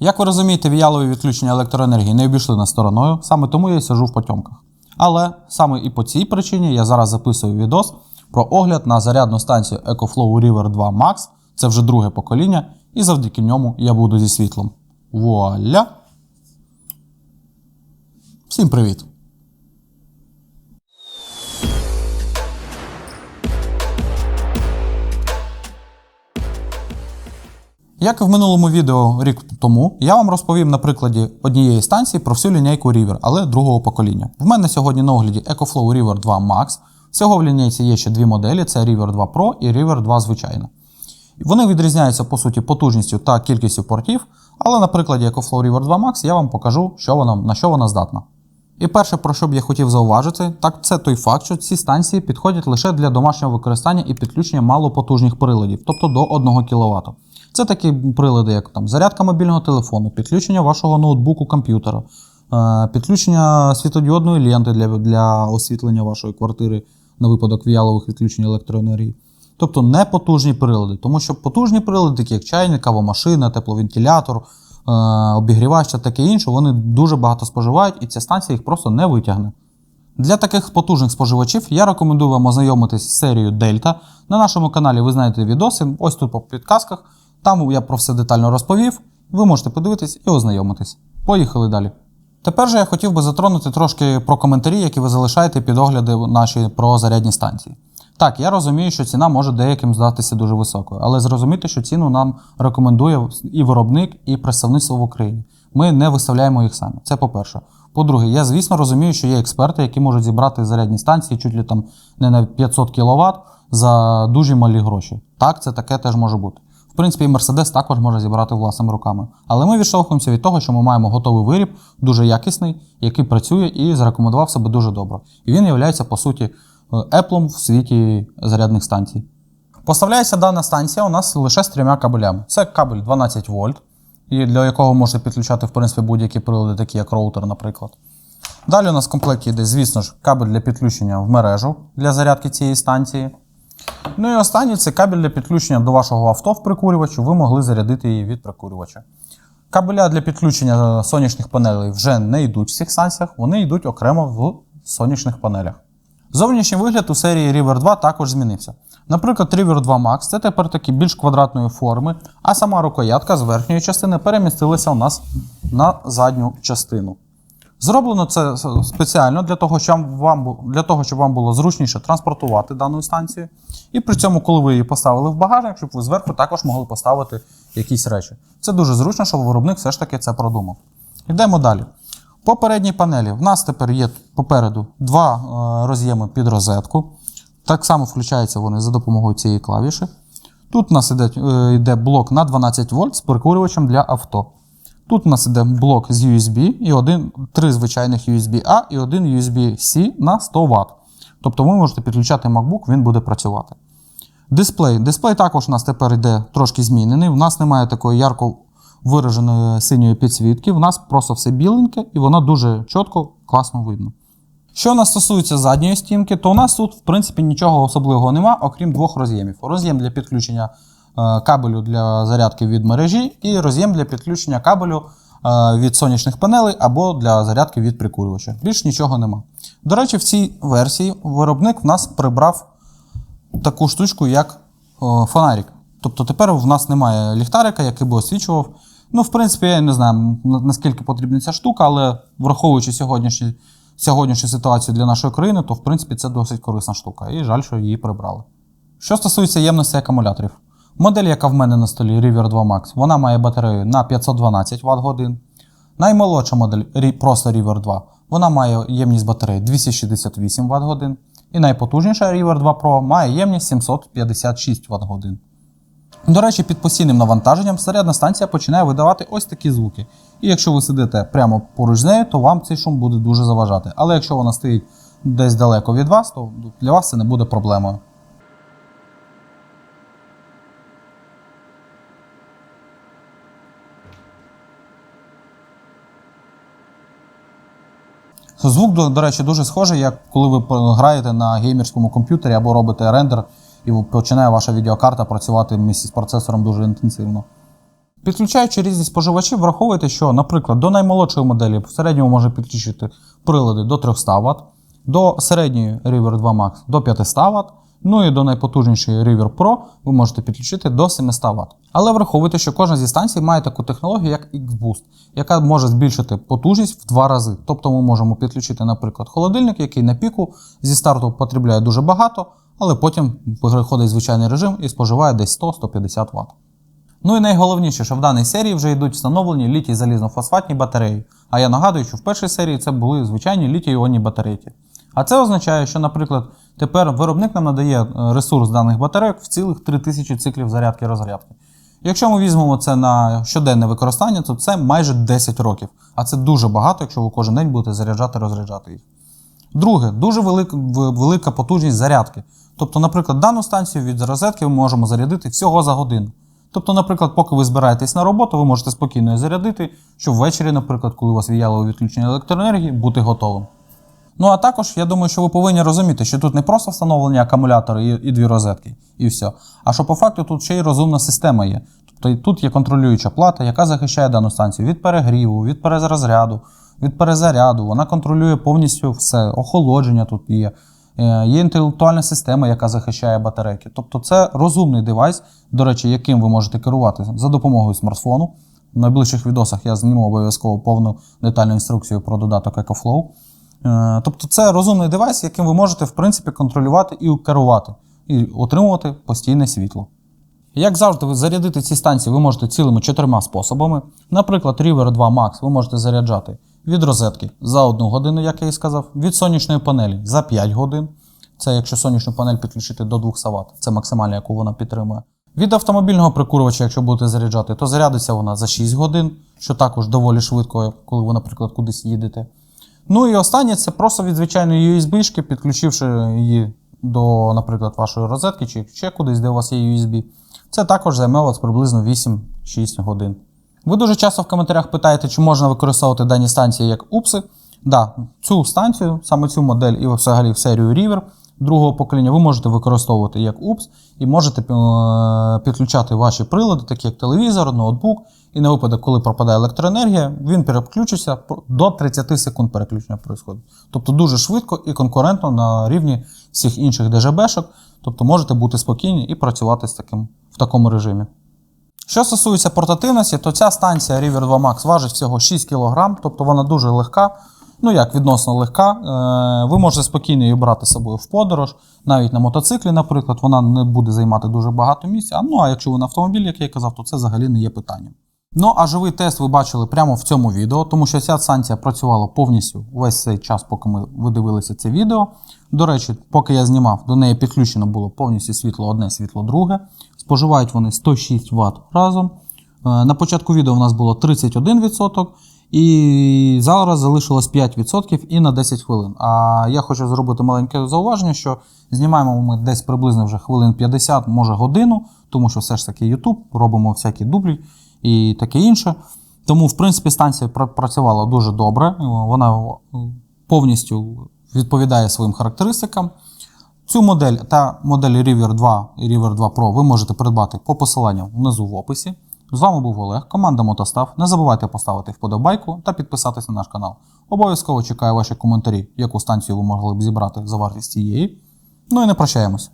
Як ви розумієте, віялові відключення електроенергії не обійшли на стороною, саме тому я й сижу в потьомках. Але саме і по цій причині я зараз записую відос про огляд на зарядну станцію EcoFlow River 2 Max. Це вже друге покоління, і завдяки ньому я буду зі світлом. Вуаля! Всім привіт! Як і в минулому відео рік тому, я вам розповім на прикладі однієї станції про всю лінійку River, але другого покоління. В мене сьогодні на огляді EcoFlow River 2 Max. Всього в лінійці є ще дві моделі: це River 2 Pro і River 2 звичайна. Вони відрізняються по суті потужністю та кількістю портів, але на прикладі EcoFlow River 2 Max я вам покажу, що вона, на що вона здатна. І перше, про що б я хотів зауважити, так це той факт, що ці станції підходять лише для домашнього використання і підключення малопотужних приладів, тобто до 1 кВт. Це такі прилади, як там зарядка мобільного телефону, підключення вашого ноутбуку комп'ютера, е, підключення світодіодної ленти для, для освітлення вашої квартири на випадок віялових відключень електроенергії. Тобто не потужні прилади, тому що потужні прилади, такі як чайник, кавомашина, тепловентилятор, е, обігрівач та таке інше, вони дуже багато споживають, і ця станція їх просто не витягне. Для таких потужних споживачів я рекомендую вам ознайомитись з серією Дельта. На нашому каналі ви знайдете відоси, ось тут по підказках. Там я про все детально розповів. Ви можете подивитись і ознайомитись. Поїхали далі. Тепер же я хотів би затронути трошки про коментарі, які ви залишаєте під огляди наші про зарядні станції. Так, я розумію, що ціна може деяким здатися дуже високою, але зрозумійте, що ціну нам рекомендує і виробник, і представництво в Україні. Ми не виставляємо їх самі. Це по-перше. По-друге, я звісно розумію, що є експерти, які можуть зібрати зарядні станції чуть ли там не на 500 кВт за дуже малі гроші. Так, це таке теж може бути. Принципі, і Mercedes також може зібрати власними руками. Але ми відштовхуємося від того, що ми маємо готовий виріб, дуже якісний, який працює і зарекомендував себе дуже добре. І він є, по суті, Apple в світі зарядних станцій. Поставляється дана станція у нас лише з трьома кабелями. Це кабель 12 вольт, для якого можете підключати в принципі, будь-які прилади, такі як роутер, наприклад. Далі у нас в комплекті йде, звісно ж, кабель для підключення в мережу для зарядки цієї станції. Ну і останній це кабель для підключення до вашого авто в прикурювачу, ви могли зарядити її від прикурювача. Кабеля для підключення сонячних панелей вже не йдуть в цих станціях, вони йдуть окремо в сонячних панелях. Зовнішній вигляд у серії River 2 також змінився. Наприклад, River 2 Max це тепер такі більш квадратної форми, а сама рукоятка з верхньої частини перемістилася у нас на задню частину. Зроблено це спеціально для того, щоб вам для того, щоб вам було зручніше транспортувати дану станцію. І при цьому, коли ви її поставили в багажник, щоб ви зверху також могли поставити якісь речі. Це дуже зручно, щоб виробник все ж таки це продумав. Йдемо далі. По передній панелі в нас тепер є попереду два е, роз'єми під розетку. Так само включаються вони за допомогою цієї клавіші. Тут у нас йде, е, йде блок на 12 вольт з прикурювачем для авто. Тут у нас йде блок з USB і один, три звичайних USB-A і один USB-C на 100 Вт. Тобто ви можете підключати MacBook, він буде працювати. Дисплей. Дисплей також у нас тепер йде трошки змінений. У нас немає такої ярко вираженої синьої підсвітки. У нас просто все біленьке і воно дуже чітко, класно видно. Що нас стосується задньої стінки, то у нас тут, в принципі, нічого особливого нема, окрім двох роз'ємів. Роз'єм для підключення кабелю для зарядки від мережі, і роз'єм для підключення кабелю е, від сонячних панелей або для зарядки від прикурювача. Більш нічого нема. До речі, в цій версії виробник в нас прибрав таку штучку, як е, фонарик. Тобто тепер в нас немає ліхтарика, який би освічував. Ну, в принципі, я не знаю, наскільки потрібна ця штука, але враховуючи сьогоднішню, сьогоднішню ситуацію для нашої країни, то в принципі це досить корисна штука. І жаль, що її прибрали. Що стосується ємності акумуляторів, модель, яка в мене на столі River 2 Max, вона має батарею на 512 Вт годин. Наймолодша модель просто River 2, вона має ємність батареї 268 Вт годин. І найпотужніша River 2 Pro має ємність 756 Вт годин. До речі, під постійним навантаженням зарядна станція починає видавати ось такі звуки. І якщо ви сидите прямо поруч з нею, то вам цей шум буде дуже заважати. Але якщо вона стоїть десь далеко від вас, то для вас це не буде проблемою. Звук, до, до речі, дуже схожий, як коли ви граєте на геймерському комп'ютері або робите рендер і починає ваша відеокарта працювати місці з процесором дуже інтенсивно. Підключаючи різні споживачі, враховуйте, що, наприклад, до наймолодшої моделі в середньому може підключити прилади до 300 Вт, до середньої River 2 Max до 500 Вт, ну і до найпотужнішої River Pro ви можете підключити до 700 Вт. Але враховуйте, що кожна зі станцій має таку технологію, як X-Boost, яка може збільшити потужність в два рази. Тобто ми можемо підключити, наприклад, холодильник, який на піку зі старту потребляє дуже багато, але потім переходить звичайний режим і споживає десь 100-150 Вт. Ну і найголовніше, що в даній серії вже йдуть встановлені літій залізнофосфатні батареї. А я нагадую, що в першій серії це були звичайні літій-іонні батарейки. А це означає, що, наприклад, тепер виробник нам надає е, ресурс даних батарейок в цілих 3000 циклів зарядки розрядки. Якщо ми візьмемо це на щоденне використання, то це майже 10 років. А це дуже багато, якщо ви кожен день будете заряджати розряджати їх. Друге, дуже велика, велика потужність зарядки. Тобто, наприклад, дану станцію від розетки ми можемо зарядити всього за годину. Тобто, наприклад, поки ви збираєтесь на роботу, ви можете спокійно зарядити, щоб ввечері, наприклад, коли у вас віяло відключення електроенергії, бути готовим. Ну а також я думаю, що ви повинні розуміти, що тут не просто встановлення акумулятора і, і дві розетки, і все. А що по факту тут ще й розумна система є. Тобто тут є контролююча плата, яка захищає дану станцію від перегріву, від перезаряду, від перезаряду. Вона контролює повністю все. Охолодження тут є. Е, Є інтелектуальна система, яка захищає батарейки. Тобто це розумний девайс, до речі, яким ви можете керувати за допомогою смартфону. В найближчих відосах я зніму обов'язково повну детальну інструкцію про додаток EcoFlow. Е, Тобто це розумний девайс, яким ви можете в принципі контролювати і керувати, і отримувати постійне світло. Як завжди, зарядити ці станції ви можете цілими чотирма способами. Наприклад, River 2 Max ви можете заряджати від розетки за 1 годину, як я і сказав, від сонячної панелі за 5 годин. Це якщо сонячну панель підключити до 200 Вт, це максимальна, яку вона підтримує. Від автомобільного прикурювача, якщо будете заряджати, то зарядиться вона за 6 годин, що також доволі швидко, коли ви, наприклад, кудись їдете. Ну і останнє це просто від звичайної USB-шки, підключивши її до, наприклад, вашої розетки чи ще кудись, де у вас є USB. Це також займе у вас приблизно 8-6 годин. Ви дуже часто в коментарях питаєте, чи можна використовувати дані станції як упси. Да, цю станцію, саме цю модель і взагалі в серію River другого покоління ви можете використовувати як упс і можете е, підключати ваші прилади, такі як телевізор, ноутбук. І на випадок, коли пропадає електроенергія, він переключиться до 30 секунд переключення происходить. Тобто дуже швидко і конкурентно на рівні всіх інших ДЖБшок. Тобто можете бути спокійні і працювати з таким, в такому режимі. Що стосується портативності, то ця станція River 2 Max важить всього 6 кг, тобто вона дуже легка. Ну як відносно легка. Е, Ви можете спокійно її брати з собою в подорож, навіть на мотоциклі, наприклад, вона не буде займати дуже багато місця. Ну а якщо ви на автомобілі, як я казав, то це взагалі не є питанням. Ну а живий тест ви бачили прямо в цьому відео, тому що ця станція працювала повністю весь цей час, поки ми ви дивилися це відео. До речі, поки я знімав, до неї підключено було повністю світло одне, світло друге. Споживають вони 106 Вт разом. Е, На початку відео у нас було 31%, і зараз залишилось 5% і на 10 хвилин. А я хочу зробити маленьке зауваження, що знімаємо ми десь приблизно вже хвилин 50, може годину, тому що все ж таки YouTube, робимо всякі дублі і таке інше. Тому, в принципі, станція працювала дуже добре. Вона повністю відповідає своїм характеристикам. Цю модель та модель River 2 і River 2 Pro ви можете придбати по посиланням внизу в описі. З вами був Олег, команда Мотостав. Не забувайте поставити вподобайку та підписатися на наш канал. Обов'язково чекаю ваші коментарі, яку станцію ви могли б зібрати за вартість цієї. Ну і не прощаємось.